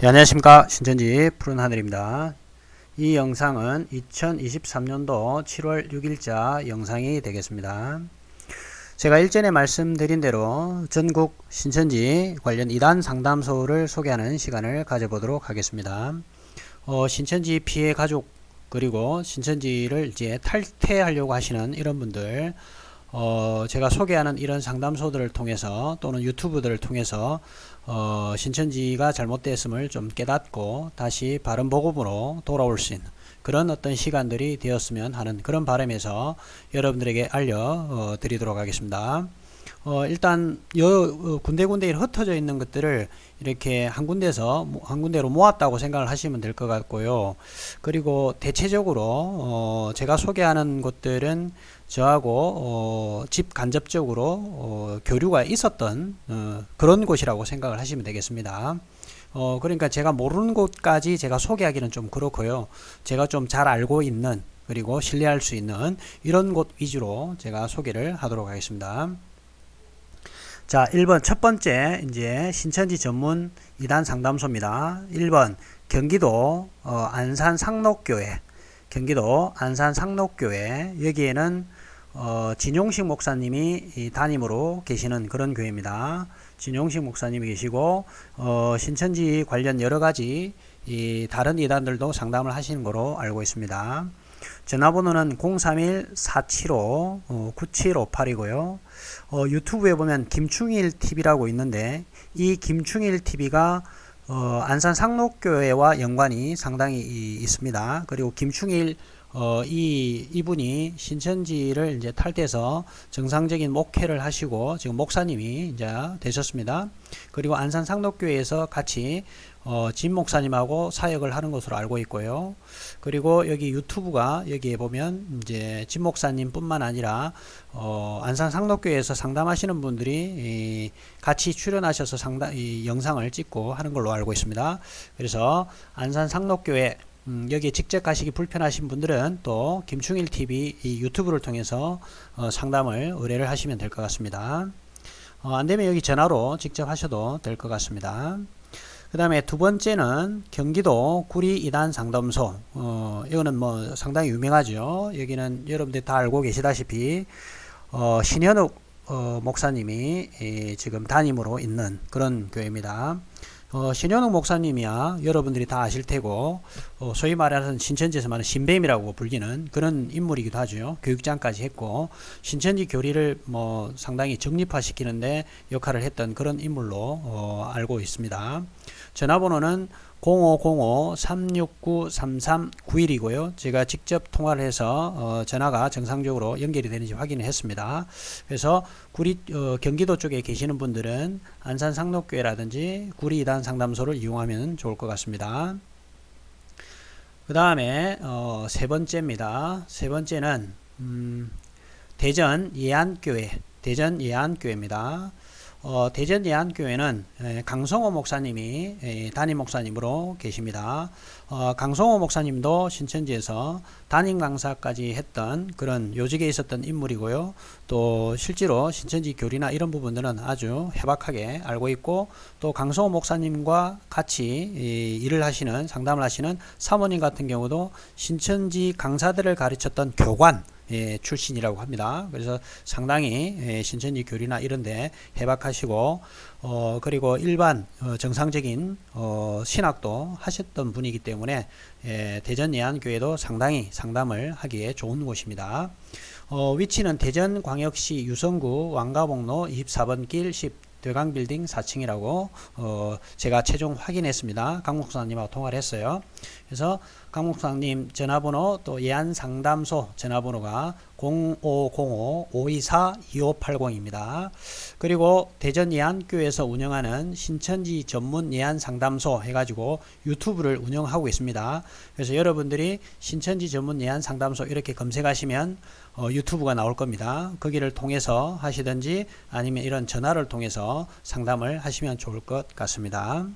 네, 안녕하십니까 신천지 푸른 하늘입니다. 이 영상은 2023년도 7월 6일자 영상이 되겠습니다. 제가 일전에 말씀드린 대로 전국 신천지 관련 이단 상담소를 소개하는 시간을 가져보도록 하겠습니다. 어, 신천지 피해 가족 그리고 신천지를 이제 탈퇴하려고 하시는 이런 분들 어, 제가 소개하는 이런 상담소들을 통해서 또는 유튜브들을 통해서 어, 신천지가 잘못됐음을 좀 깨닫고 다시 바른 복음으로 돌아올 수 있는 그런 어떤 시간들이 되었으면 하는 그런 바람에서 여러분들에게 알려 어, 드리도록 하겠습니다. 어, 일단 여 어, 군데군데 흩어져 있는 것들을 이렇게 한 군데서 모- 한 군데로 모았다고 생각을 하시면 될 것 같고요. 그리고 대체적으로 어, 제가 소개하는 곳들은 저하고 어, 집 간접적으로 어, 교류가 있었던 어, 그런 곳이라고 생각을 하시면 되겠습니다. 어, 그러니까 제가 모르는 곳까지 제가 소개하기는 좀 그렇고요. 제가 좀 잘 알고 있는 그리고 신뢰할 수 있는 이런 곳 위주로 제가 소개를 하도록 하겠습니다. 자, 1번 첫 번째 이제 신천지 전문 이단 상담소입니다. 1번 경기도 어, 안산 상록교회 경기도 안산 상록교회 여기에는 어, 진용식 목사님이 이 담임으로 계시는 그런 교회입니다. 진용식 목사님이 계시고 어, 신천지 관련 여러 가지 이 다른 이단들도 상담을 하시는 거로 알고 있습니다. 전화번호는 031-475-9758이고요. 어, 유튜브에 보면 김충일 TV라고 있는데 이 김충일 TV가 어, 안산 상록교회와 연관이 상당히 이- 있습니다. 그리고 김충일 어, 이 이분이 신천지를 이제 탈퇴해서 정상적인 목회를 하시고 지금 목사님이 이제 되셨습니다. 그리고 안산 상록교회에서 같이 어, 진 목사님하고 사역을 하는 것으로 알고 있고요. 그리고 여기 유튜브가 여기에 보면 이제 진 목사님뿐만 아니라 어, 안산 상록교회에서 상담하시는 분들이 이, 같이 출연하셔서 상담 이 영상을 찍고 하는 걸로 알고 있습니다. 그래서 안산 상록교회 음, 여기에 직접 가시기 불편하신 분들은 또 김충일 TV 이 유튜브를 통해서 어, 상담을 의뢰를 하시면 될 것 같습니다. 어, 안 되면 여기 전화로 직접 하셔도 될 것 같습니다. 그 다음에 두 번째는 경기도 구리 이단 상담소. 어, 이거는 뭐 상당히 유명하죠. 여기는 여러분들 다 알고 계시다시피, 어, 신현욱 어, 목사님이 이, 지금 담임으로 있는 그런 교회입니다. 어, 신현욱 목사님이야 여러분들이 다 아실 테고 어, 소위 말하는 신천지에서 말하는 신뱀이라고 불리는 그런 인물이기도 하죠. 교육장까지 했고 신천지 교리를 뭐 상당히 정립화시키는데 역할을 했던 그런 인물로 어, 알고 있습니다. 전화번호는 0505-369-3391이고요. 제가 직접 통화를 해서 어, 전화가 정상적으로 연결이 되는지 확인을 했습니다. 그래서 구리 어, 경기도 쪽에 계시는 분들은 안산 상록교회라든지 구리 이단 상담소를 이용하면 좋을 것 같습니다. 그 다음에 어, 세 번째입니다. 세 번째는 음, 대전 예안교회, 대전 예안교회입니다. 어, 대전 예안교회는 에, 강성호 목사님이 에, 담임 목사님으로 계십니다. 어, 강성호 목사님도 신천지에서 담임 강사까지 했던 그런 요직에 있었던 인물이고요. 또 실제로 신천지 교리나 이런 부분들은 아주 해박하게 알고 있고 또 강성호 목사님과 같이 이, 일을 하시는 상담을 하시는 사모님 같은 경우도 신천지 강사들을 가르쳤던 교관 예, 출신이라고 합니다. 그래서 상당히 예, 신천지 교리나 이런데 해박하시고 어, 그리고 일반 어, 정상적인 어, 신학도 하셨던 분이기 때문에 예, 대전 예안교회도 상당히 상담을 하기에 좋은 곳입니다. 어, 위치는 대전광역시 유성구 왕가봉로 24번 길 10. 대강 빌딩 4층이라고 어, 제가 최종 확인했습니다. 강 목사님하고 통화를 했어요. 그래서 강 목사님 전화번호 또 예안상담소 전화번호가 0505-524-2580입니다. 그리고 대전 예안교회에서 운영하는 신천지 전문 예안상담소 해가지고 유튜브를 운영하고 있습니다. 그래서 여러분들이 신천지 전문 예안상담소 이렇게 검색하시면 어, 유튜브가 나올 겁니다. 거기를 통해서 하시든지 아니면 이런 전화를 통해서 상담을 하시면 좋을 것 같습니다.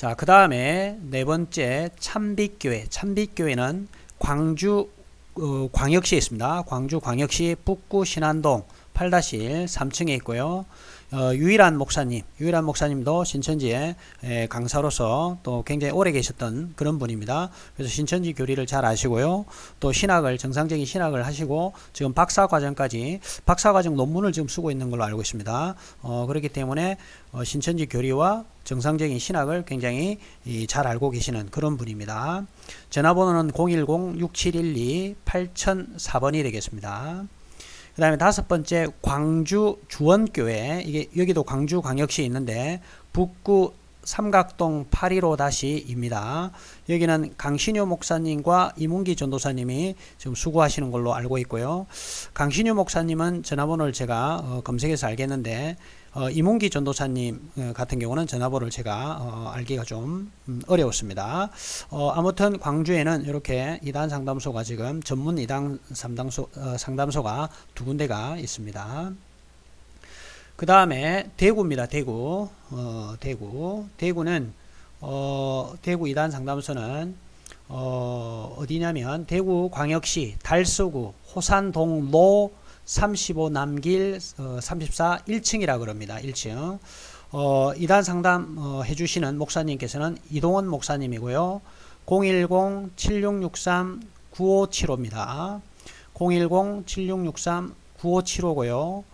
자, 그 다음에 네 번째 참빛교회. 참빛교회는 광주 어, 광역시에 있습니다. 광주 광역시 북구 신안동 8-1 3층에 있고요. 어, 유일한 목사님, 유일한 목사님도 신천지에 에, 강사로서 또 굉장히 오래 계셨던 그런 분입니다. 그래서 신천지 교리를 잘 아시고요. 또 신학을 정상적인 신학을 하시고 지금 박사 과정까지 박사 과정 논문을 지금 쓰고 있는 걸로 알고 있습니다. 어, 그렇기 때문에 어, 신천지 교리와 정상적인 신학을 굉장히 이, 잘 알고 계시는 그런 분입니다. 전화번호는 010-6712-8004번이 되겠습니다. 그 다음에 다섯 번째 광주 주원교회 이게 여기도 광주 광역시에 있는데 북구 삼각동 815-입니다. 여기는 강신효 목사님과 이문기 전도사님이 지금 수고하시는 걸로 알고 있고요. 강신효 목사님은 전화번호를 제가 어, 검색해서 알겠는데 어, 이문기 전도사님 어, 같은 경우는 전화번호를 제가 어, 알기가 좀 음, 어려웠습니다. 어, 아무튼 광주에는 이렇게 이단 상담소가 지금 전문 이단 상담소, 어, 상담소가 두 군데가 있습니다. 그 다음에 대구입니다. 대구. 어, 대구. 대구는 어, 대구 이단 상담소는 어, 어디냐면 대구 광역시 달서구 호산동로 35 남길 어, 34 1층이라 그럽니다. 1층. 어, 이단 상담 어, 해주시는 목사님께서는 이동원 목사님이고요. 010-7663-9575입니다. 010-7663-9575고요.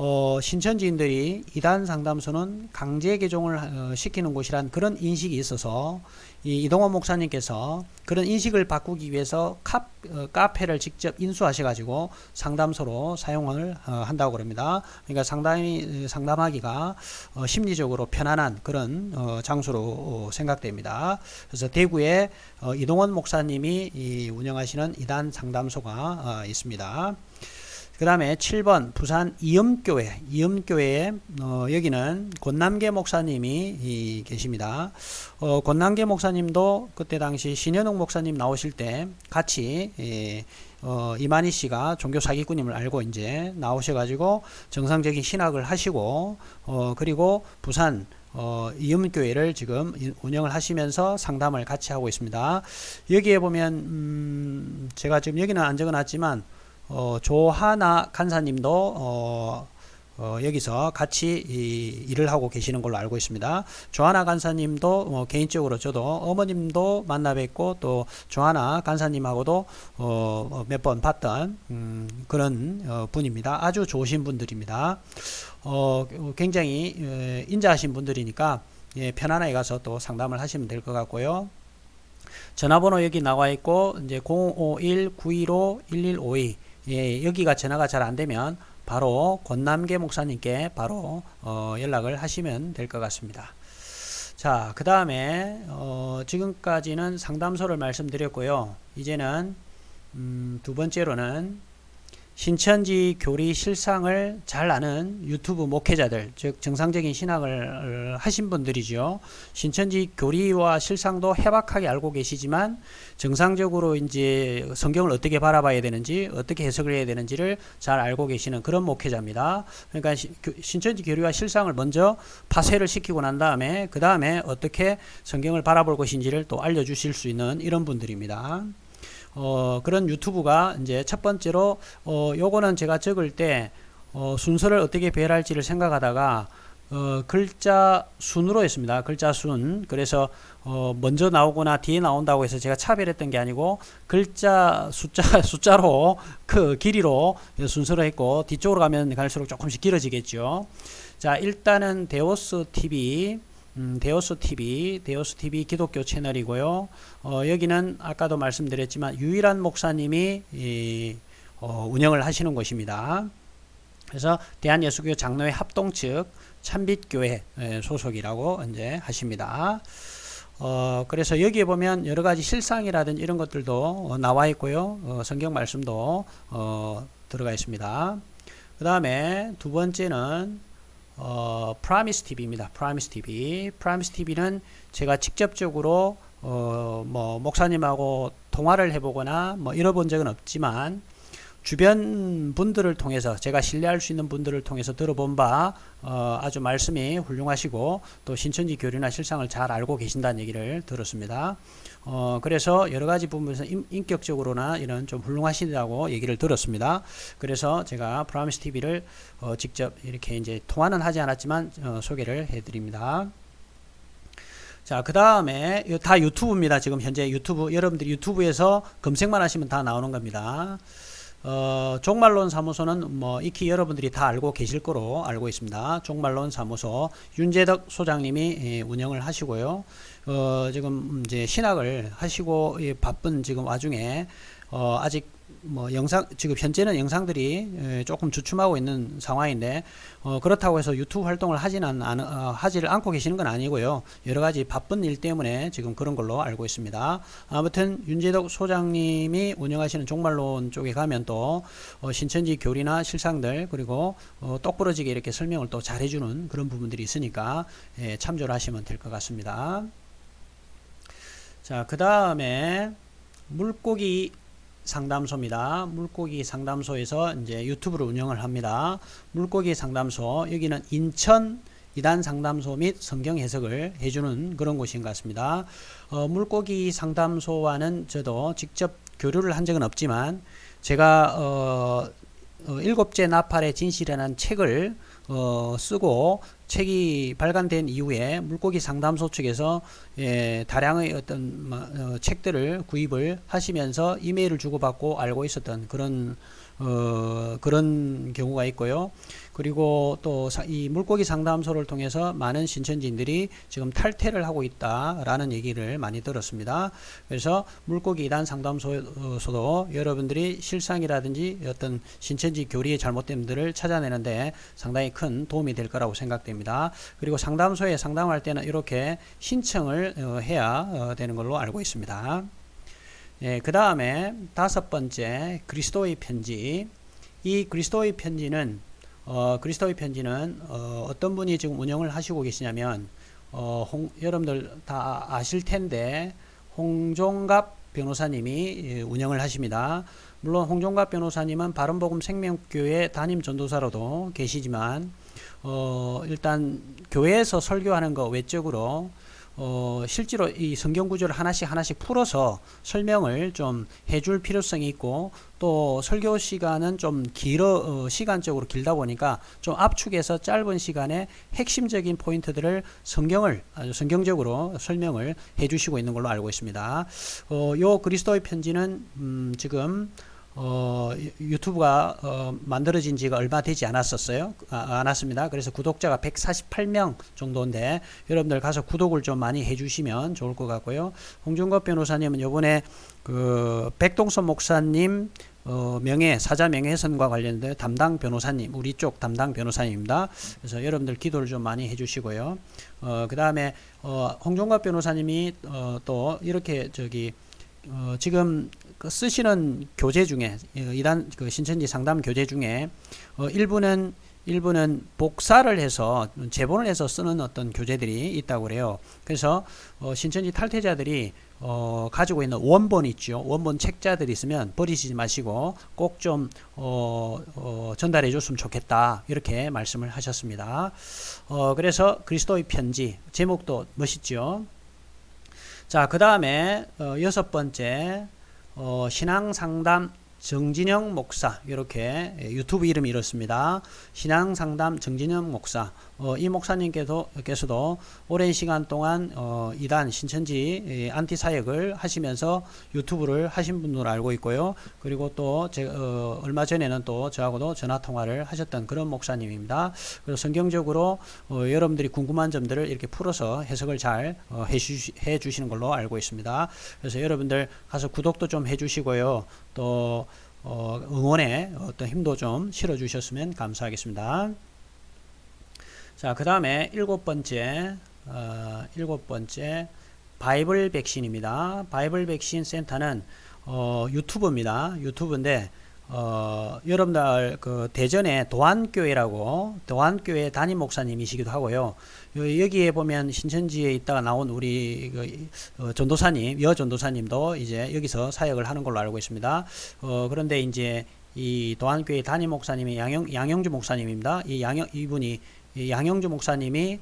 어, 신천지인들이 이단 상담소는 강제 개종을 어, 시키는 곳이란 그런 인식이 있어서 이 이동원 목사님께서 그런 인식을 바꾸기 위해서 카, 어, 카페를 직접 인수하셔가지고 상담소로 사용을 어, 한다고 그럽니다. 그러니까 상담이 상담하기가 어, 심리적으로 편안한 그런 어, 장소로 어, 생각됩니다. 그래서 대구에 어, 이동원 목사님이 이 운영하시는 이단 상담소가 어, 있습니다. 그 다음에 7번 부산 이음교회 이음교회에 어, 여기는 권남계 목사님이 이, 계십니다. 어, 권남계 목사님도 그때 당시 신현웅 목사님 나오실 때 같이 예, 어, 이만희 씨가 종교 사기꾼임을 알고 이제 나오셔가지고 정상적인 신학을 하시고 어, 그리고 부산 어, 이음교회를 지금 운영을 하시면서 상담을 같이 하고 있습니다. 여기에 보면 음, 제가 지금 여기는 안 적어놨지만 어, 조하나 간사님도 어, 어, 여기서 같이 이, 일을 하고 계시는 걸로 알고 있습니다. 조하나 간사님도 어, 개인적으로 저도 어머님도 만나 뵙고 또 조하나 간사님하고도 어, 몇 번 봤던 음, 그런 어, 분입니다. 아주 좋으신 분들입니다. 어, 굉장히 에, 인자하신 분들이니까 예, 편안하게 가서 또 상담을 하시면 될 것 같고요. 전화번호 여기 나와 있고 이제 051-915-1152 예, 여기가 전화가 잘 안 되면 바로 권남계 목사님께 바로 어, 연락을 하시면 될 것 같습니다. 자, 그 다음에 어, 지금까지는 상담소를 말씀드렸고요. 이제는 음, 두 번째로는 신천지 교리 실상을 잘 아는 유튜브 목회자들, 즉 정상적인 신학을 하신 분들이죠. 신천지 교리와 실상도 해박하게 알고 계시지만 정상적으로 이제 성경을 어떻게 바라봐야 되는지, 어떻게 해석을 해야 되는지를 잘 알고 계시는 그런 목회자입니다. 그러니까 신천지 교리와 실상을 먼저 파쇄를 시키고 난 다음에 그 다음에 어떻게 성경을 바라볼 것인지를 또 알려주실 수 있는 이런 분들입니다. 어, 그런 유튜브가 이제 첫 번째로 어, 요거는 제가 적을 때 어, 순서를 어떻게 배열할지를 생각하다가 어, 글자 순으로 했습니다. 글자 순. 그래서 어, 먼저 나오거나 뒤에 나온다고 해서 제가 차별했던 게 아니고 글자 숫자 숫자로 그 길이로 순서로 했고 뒤쪽으로 가면 갈수록 조금씩 길어지겠죠. 자, 일단은 데오스 TV 음, 데오스 TV, 데오스 TV 기독교 채널이고요. 어, 여기는 아까도 말씀드렸지만 유일한 목사님이 이, 어, 운영을 하시는 곳입니다. 그래서 대한예수교 장로회 합동 측 참빛교회 소속이라고 이제 하십니다. 어, 그래서 여기에 보면 여러 가지 실상이라든지 이런 것들도 어, 나와 있고요. 어, 성경 말씀도 어, 들어가 있습니다. 그 다음에 두 번째는 어, 프라미스 TV입니다. 프라미스 TV. 프라미스 TV는 제가 직접적으로 어, 뭐 목사님하고 통화를 해보거나 뭐 이뤄본 적은 없지만 주변 분들을 통해서 제가 신뢰할 수 있는 분들을 통해서 들어본 바 어, 아주 말씀이 훌륭하시고 또 신천지 교리나 실상을 잘 알고 계신다는 얘기를 들었습니다. 어, 그래서 여러 가지 부분에서 인, 인격적으로나 이런 좀 훌륭하시다고 얘기를 들었습니다. 그래서 제가 프라미스 TV를 어, 직접 이렇게 이제 통화는 하지 않았지만 어, 소개를 해드립니다. 자, 그 다음에 다 유튜브입니다. 지금 현재 유튜브 여러분들이 유튜브에서 검색만 하시면 다 나오는 겁니다. 어, 종말론 사무소는 뭐 익히 여러분들이 다 알고 계실 거로 알고 있습니다. 종말론 사무소 윤재덕 소장님이 예, 운영을 하시고요. 어, 지금 이제 신학을 하시고 예, 바쁜 지금 와중에 어, 아직 뭐 영상 지금 현재는 영상들이 에, 조금 주춤하고 있는 상황인데 어, 그렇다고 해서 유튜브 활동을 하지는 않, 어, 하지를 않고 계시는 건 아니고요. 여러 가지 바쁜 일 때문에 지금 그런 걸로 알고 있습니다. 아무튼 윤재덕 소장님이 운영하시는 종말론 쪽에 가면 또 어, 신천지 교리나 실상들 그리고 어, 똑부러지게 이렇게 설명을 또 잘해주는 그런 부분들이 있으니까 예, 참조를 하시면 될 것 같습니다 자 그 다음에 물고기 상담소입니다. 물고기 상담소에서 이제 유튜브를 운영을 합니다. 물고기 상담소 여기는 인천 이단 상담소 및 성경 해석을 해주는 그런 곳인 것 같습니다. 어, 물고기 상담소와는 저도 직접 교류를 한 적은 없지만 제가 어, 어, 일곱째 나팔의 진실이라는 책을 어, 쓰고 책이 발간된 이후에 물고기 상담소 측에서 예, 다량의 어떤 어, 책들을 구입을 하시면서 이메일을 주고받고 알고 있었던 그런 어, 그런 경우가 있고요. 그리고 또 이 물고기 상담소를 통해서 많은 신천지인들이 지금 탈퇴를 하고 있다라는 얘기를 많이 들었습니다. 그래서 물고기 이단 상담소도 여러분들이 실상이라든지 어떤 신천지 교리의 잘못됨들을 찾아내는데 상당히 큰 도움이 될 거라고 생각됩니다. 그리고 상담소에 상담할 때는 이렇게 신청을 어, 해야 어, 되는 걸로 알고 있습니다. 예, 그 다음에 다섯 번째 그리스도의 편지. 이 그리스도의 편지는 어, 그리스도의 편지는 어, 어떤 분이 지금 운영을 하시고 계시냐면 어, 홍, 여러분들 다 아실 텐데 홍종갑 변호사님이 예, 운영을 하십니다. 물론 홍종갑 변호사님은 바른복음 생명교회 담임 전도사로도 계시지만 어, 일단 교회에서 설교하는 거 외적으로 어, 실제로 이 성경 구조를 하나씩 하나씩 풀어서 설명을 좀 해줄 필요성이 있고 또 설교 시간은 좀 길어 어, 시간적으로 길다 보니까 좀 압축해서 짧은 시간에 핵심적인 포인트들을 성경을 아주 성경적으로 설명을 해주시고 있는 걸로 알고 있습니다. 어, 요 그리스도의 편지는 음, 지금 어, 유튜브가 어, 만들어진 지가 얼마 되지 않았었어요. 아, 않았습니다. 그래서 구독자가 148명 정도인데 여러분들 가서 구독을 좀 많이 해주시면 좋을 것 같고요. 홍준것 변호사님은 요번에 그 백동선 목사님 어, 명예 사자 명예훼손과 관련된 담당 변호사님 우리 쪽 담당 변호사님입니다. 그래서 여러분들 기도를 좀 많이 해주시고요. 어, 그 다음에 어, 홍종갑 변호사님이 어, 또 이렇게 저기 어, 지금 그 쓰시는 교재 중에 어, 이단 그 신천지 상담 교재 중에 어, 일부는 일부는 복사를 해서 제본을 해서 쓰는 어떤 교재들이 있다고 그래요. 그래서 어, 신천지 탈퇴자들이 어, 가지고 있는 원본 있죠. 원본 책자들이 있으면 버리지 마시고 꼭좀 어, 어, 전달해 줬으면 좋겠다. 이렇게 말씀을 하셨습니다. 어, 그래서 그리스도의 편지 제목도 멋있죠. 자, 그 다음에 어, 여섯 번째 어, 신앙 상담 정진영 목사 이렇게 유튜브 이름이 이렇습니다. 신앙 상담 정진영 목사 어, 이 목사님께서도 께서도 오랜 시간 동안 어, 이단 신천지 안티 사역을 하시면서 유튜브를 하신 분으로 알고 있고요. 그리고 또 제, 어, 얼마 전에는 또 저하고도 전화 통화를 하셨던 그런 목사님입니다. 그리고 성경적으로 어, 여러분들이 궁금한 점들을 이렇게 풀어서 해석을 잘 어, 해주시, 해주시는 걸로 알고 있습니다. 그래서 여러분들 가서 구독도 좀 해주시고요. 또 어, 응원에 어떤 힘도 좀 실어주셨으면 감사하겠습니다. 자, 그 다음에 일곱 번째, 어, 일곱 번째 바이블 백신입니다. 바이블 백신 센터는 어, 유튜브입니다. 유튜브인데 어, 여러분들 그 대전에 도안교회라고 도안교회 담임 목사님이시기도 하고요. 여기에 보면 신천지에 있다가 나온 우리 그 어, 전도사님, 여 전도사님도 이제 여기서 사역을 하는 걸로 알고 있습니다. 어, 그런데 이제 이 도안교회 담임 목사님이 양영, 양영주 목사님입니다. 이 양영, 이분이, 이 양영주 목사님이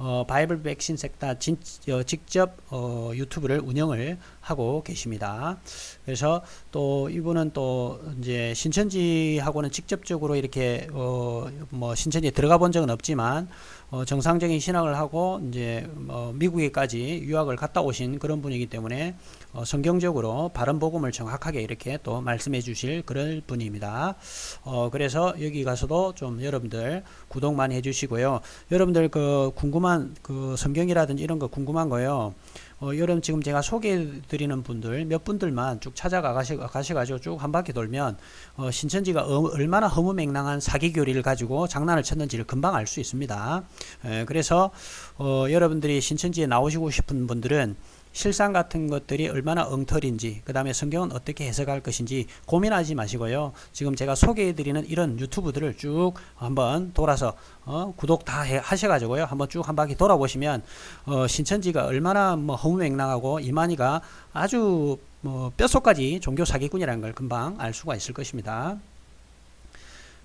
어, 바이블 백신 섹다 진, 어, 직접 어, 유튜브를 운영을 하고 계십니다. 그래서 또 이분은 또 이제 신천지하고는 직접적으로 이렇게 어, 뭐 신천지에 들어가 본 적은 없지만 어, 정상적인 신학을 하고 이제 어, 미국에까지 유학을 갔다 오신 그런 분이기 때문에 어, 성경적으로 바른 복음을 정확하게 이렇게 또 말씀해 주실 그런 분입니다. 어, 그래서 여기 가서도 좀 여러분들 구독 많이 해 주시고요. 여러분들 그 궁금한 그 성경이라든지 이런 거 궁금한 거요. 어, 여러분 지금 제가 소개해 드리는 분들 몇 분들만 쭉 찾아가 가시, 가셔가지고 쭉 한 바퀴 돌면 어, 신천지가 어, 얼마나 허무맹랑한 사기 교리를 가지고 장난을 쳤는지를 금방 알 수 있습니다. 에, 그래서 어, 여러분들이 신천지에 나오시고 싶은 분들은 실상 같은 것들이 얼마나 엉터리인지 그 다음에 성경은 어떻게 해석할 것인지 고민하지 마시고요. 지금 제가 소개해드리는 이런 유튜브들을 쭉 한번 돌아서 어, 구독 다 해, 하셔가지고요. 한번 쭉 한 바퀴 돌아보시면 어, 신천지가 얼마나 뭐 허무맹랑하고 이만희가 아주 뭐 뼛속까지 종교 사기꾼이라는 걸 금방 알 수가 있을 것입니다.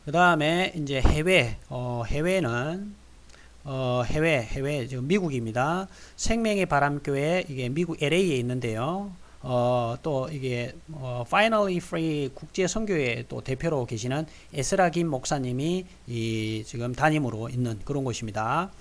그 다음에 이제 해외 어, 해외는 어, 해외, 해외, 지금 미국입니다. 생명의 바람교회, 이게 미국 LA에 있는데요. 어, 또 이게, 어, Finally Free 국제 선교회 또 대표로 계시는 에스라 김 목사님이 이 지금 담임으로 있는 그런 곳입니다.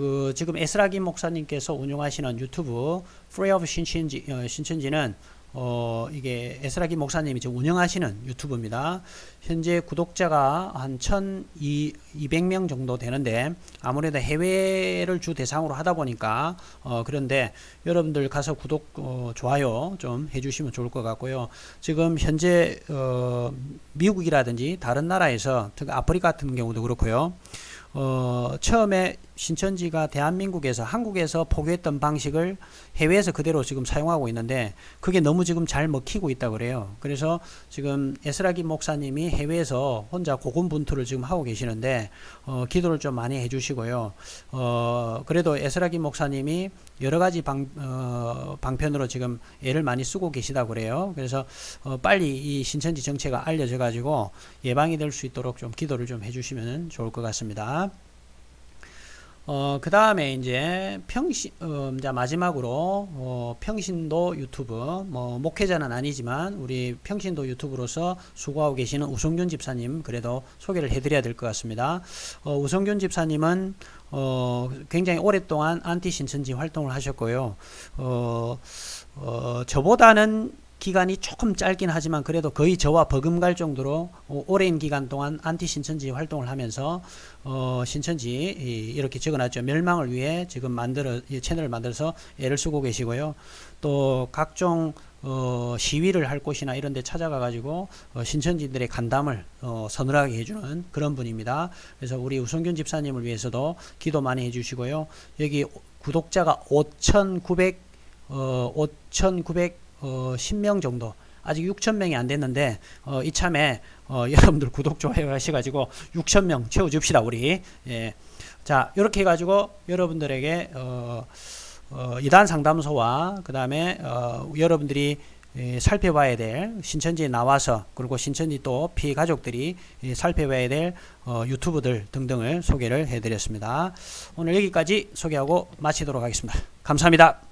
그 지금 에스라 김 목사님께서 운영하시는 유튜브 Free of 신천지, 어, 신천지는 어, 이게 에스라기 목사님이 지금 운영하시는 유튜브입니다. 현재 구독자가 한 1,200명 정도 되는데 아무래도 해외를 주 대상으로 하다 보니까 어, 그런데 여러분들 가서 구독, 어, 좋아요 좀 해주시면 좋을 것 같고요. 지금 현재 어, 미국이라든지 다른 나라에서 특히 아프리카 같은 경우도 그렇고요. 어, 처음에 신천지가 대한민국에서 한국에서 포교했던 방식을 해외에서 그대로 지금 사용하고 있는데 그게 너무 지금 잘 먹히고 있다 그래요. 그래서 지금 에스라기 목사님이 해외에서 혼자 고군분투를 지금 하고 계시는데 어, 기도를 좀 많이 해주시고요. 어, 그래도 에스라기 목사님이 여러 가지 방, 어, 방편으로 지금 애를 많이 쓰고 계시다 그래요. 그래서 어, 빨리 이 신천지 정체가 알려져 가지고 예방이 될 수 있도록 좀 기도를 좀 해주시면 좋을 것 같습니다. 어, 그 다음에 이제 평신, 어, 이제 마지막으로, 어, 평신도 유튜브, 뭐, 목회자는 아니지만, 우리 평신도 유튜브로서 수고하고 계시는 우성균 집사님, 그래도 소개를 해드려야 될 것 같습니다. 어, 우성균 집사님은, 어, 굉장히 오랫동안 안티 신천지 활동을 하셨고요. 어, 어, 저보다는 기간이 조금 짧긴 하지만 그래도 거의 저와 버금갈 정도로 어, 오랜 기간 동안 안티 신천지 활동을 하면서 어, 신천지 이, 이렇게 적어놨죠. 멸망을 위해 지금 만들어 이 채널을 만들어서 애를 쓰고 계시고요. 또 각종 어, 시위를 할 곳이나 이런 데 찾아가 가지고 어, 신천지들의 간담을 어, 서늘하게 해주는 그런 분입니다. 그래서 우리 우성균 집사님을 위해서도 기도 많이 해주시고요. 여기 구독자가 5,900 어, 5,900 어, 10명 정도 아직 6,000명이 안 됐는데 어, 이참에 어, 여러분들 구독 좋아요 하셔가지고 6,000명 채워줍시다 우리 예. 자 이렇게 해가지고 여러분들에게 어, 어, 이단 상담소와 그 다음에 어, 여러분들이 예, 살펴봐야 될 신천지에 나와서 그리고 신천지 또 피가족들이 예, 살펴봐야 될 어, 유튜브들 등등을 소개를 해드렸습니다. 오늘 여기까지 소개하고 마치도록 하겠습니다. 감사합니다.